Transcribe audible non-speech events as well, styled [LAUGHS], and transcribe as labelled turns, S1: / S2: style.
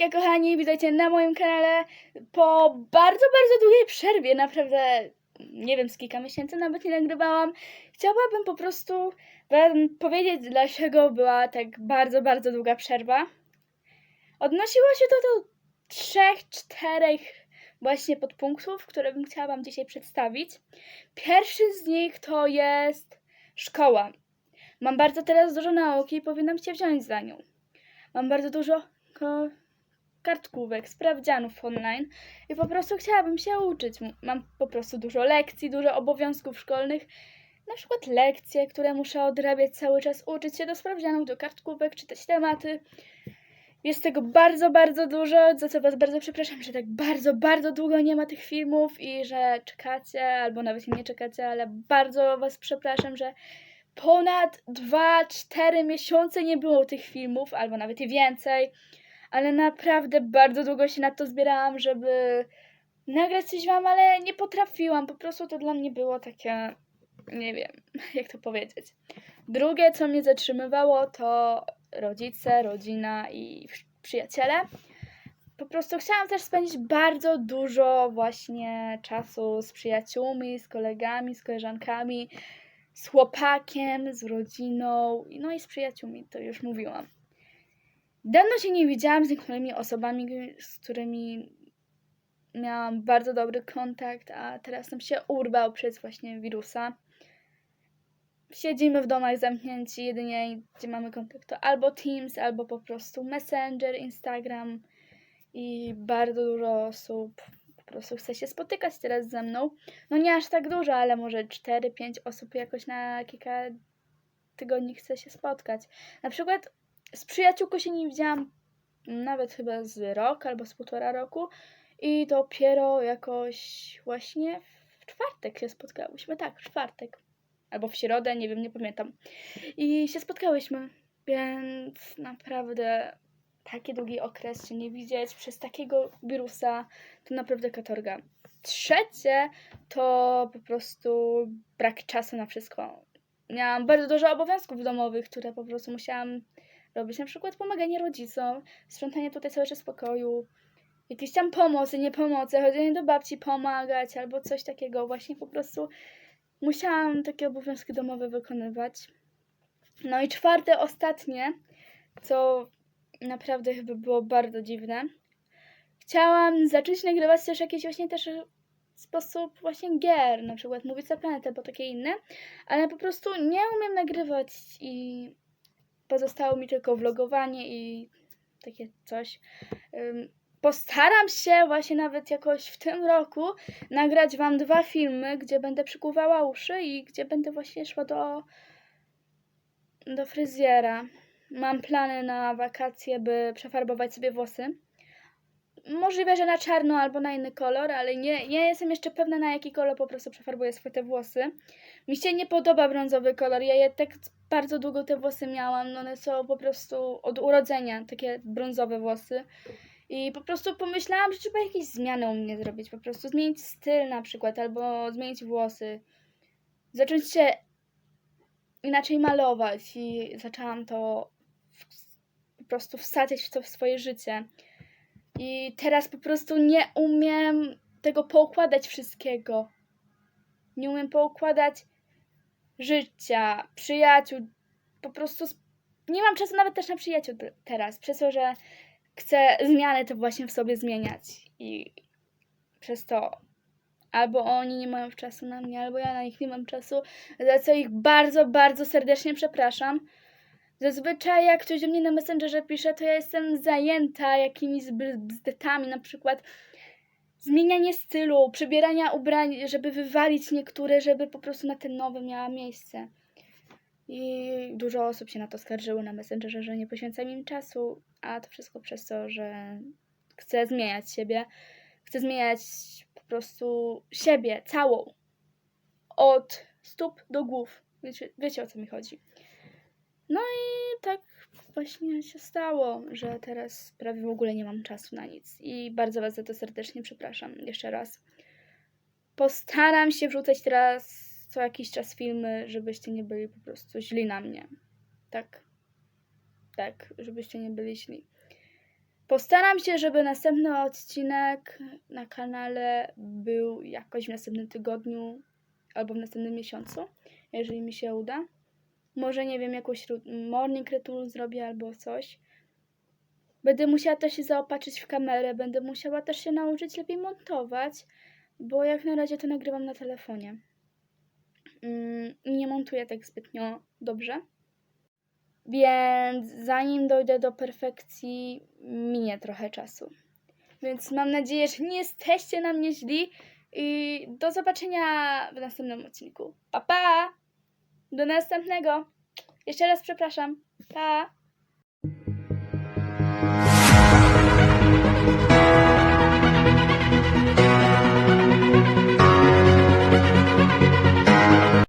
S1: Hejka kochani, witajcie na moim kanale po bardzo, bardzo długiej przerwie, naprawdę nie wiem z kilka miesięcy nawet nie nagrywałam. Chciałabym po prostu wam powiedzieć dlaczego była tak bardzo, bardzo długa przerwa. Odnosiło się to do trzech, czterech właśnie podpunktów, które bym chciała wam dzisiaj przedstawić. Pierwszy z nich to jest szkoła. Mam bardzo teraz dużo nauki i powinnam się wziąć za nią. Mam bardzo dużo kartkówek, sprawdzianów online i po prostu chciałabym się uczyć. Mam po prostu dużo lekcji, dużo obowiązków szkolnych, na przykład lekcje, które muszę odrabiać cały czas, uczyć się do sprawdzianów, do kartkówek, czytać tematy. Jest tego bardzo, bardzo dużo, za co Was bardzo przepraszam, że tak bardzo, bardzo długo nie ma tych filmów i że czekacie, albo nawet nie czekacie, ale bardzo Was przepraszam, że ponad 2-4 miesiące nie było tych filmów, albo nawet i więcej, ale naprawdę bardzo długo się na to zbierałam, żeby nagrać coś wam, ale nie potrafiłam. Po prostu to dla mnie było takie, nie wiem, [LAUGHS] jak to powiedzieć. Drugie, co mnie zatrzymywało, to rodzice, rodzina i przyjaciele. Po prostu chciałam też spędzić bardzo dużo właśnie czasu z przyjaciółmi, z kolegami, z koleżankami, z chłopakiem, z rodziną, no i z przyjaciółmi, to już mówiłam. Dawno się nie widziałam z niektórymi osobami, z którymi miałam bardzo dobry kontakt, a teraz nam się urwał przez właśnie wirusa. Siedzimy w domach zamknięci, jedynie gdzie mamy kontakt to albo Teams, albo po prostu Messenger, Instagram i bardzo dużo osób po prostu chce się spotykać teraz ze mną. No nie aż tak dużo, ale może 4-5 osób jakoś na kilka tygodni chce się spotkać. Na przykład z przyjaciółką się nie widziałam nawet chyba z rok albo z półtora roku i dopiero jakoś właśnie w czwartek się spotkałyśmy. Tak, w czwartek. Albo w środę, nie wiem, nie pamiętam. I się spotkałyśmy, więc naprawdę taki długi okres się nie widzieć przez takiego wirusa to naprawdę katorga. Trzecie to po prostu brak czasu na wszystko. Miałam bardzo dużo obowiązków domowych, które po prostu musiałam robić. Na przykład pomaganie rodzicom, sprzątanie tutaj cały czas pokoju, jakieś tam pomocy, nie pomocy, chodzenie do babci pomagać albo coś takiego. Właśnie po prostu musiałam takie obowiązki domowe wykonywać. No i czwarte, ostatnie, co naprawdę chyba było bardzo dziwne. Chciałam zacząć nagrywać też jakieś właśnie też sposób właśnie gier, na przykład mówić za planetę, bo takie inne, ale po prostu nie umiem nagrywać i pozostało mi tylko vlogowanie i takie coś. Postaram się właśnie nawet jakoś w tym roku nagrać Wam dwa filmy, gdzie będę przykuwała uszy i gdzie będę właśnie szła do, do fryzjera. Mam plany na wakacje, by przefarbować sobie włosy. Możliwe, że na czarno albo na inny kolor, ale nie, nie jestem jeszcze pewna na jaki kolor po prostu przefarbuję swoje te włosy. Mi się nie podoba brązowy kolor, ja je tak bardzo długo te włosy miałam, no one są po prostu od urodzenia takie brązowe włosy. I po prostu pomyślałam, że trzeba jakieś zmiany u mnie zrobić, po prostu zmienić styl na przykład, albo zmienić włosy. Zacząć się inaczej malować i zaczęłam to po prostu wsadzać w to w swoje życie. I teraz po prostu nie umiem tego poukładać wszystkiego. Nie umiem poukładać życia, przyjaciół. Po prostu nie mam czasu nawet też na przyjaciół te- teraz, przez to, że chcę zmiany to właśnie w sobie zmieniać. I przez to albo oni nie mają czasu na mnie, albo ja na nich nie mam czasu, za co ich bardzo, bardzo serdecznie przepraszam. Zazwyczaj jak ktoś do mnie na Messengerze pisze, to ja jestem zajęta jakimiś bzdetami, na przykład zmienianie stylu, przybierania ubrań, żeby wywalić niektóre, żeby po prostu na te nowe miała miejsce. I dużo osób się na to skarżyło na Messengerze, że nie poświęcam im czasu, a to wszystko przez to, że chcę zmieniać siebie. Chcę zmieniać po prostu siebie, całą. Od stóp do głów. Wiecie, wiecie o co mi chodzi. No i tak właśnie się stało, że teraz prawie w ogóle nie mam czasu na nic. I bardzo Was za to serdecznie przepraszam jeszcze raz. Postaram się wrzucać teraz co jakiś czas filmy, żebyście nie byli po prostu źli na mnie. Tak. Tak, żebyście nie byli źli. Postaram się, żeby następny odcinek na kanale był jakoś w następnym tygodniu albo w następnym miesiącu, jeżeli mi się uda. Może nie wiem, jakąś morning ritual zrobię albo coś. Będę musiała też się zaopatrzyć w kamerę, będę musiała też się nauczyć lepiej montować, bo jak na razie to nagrywam na telefonie. Mm, nie montuję tak zbytnio dobrze. Więc zanim dojdę do perfekcji, minie trochę czasu. Więc mam nadzieję, że nie jesteście na mnie źli i do zobaczenia w następnym odcinku. Pa pa! Do następnego! Jeszcze raz przepraszam. Pa!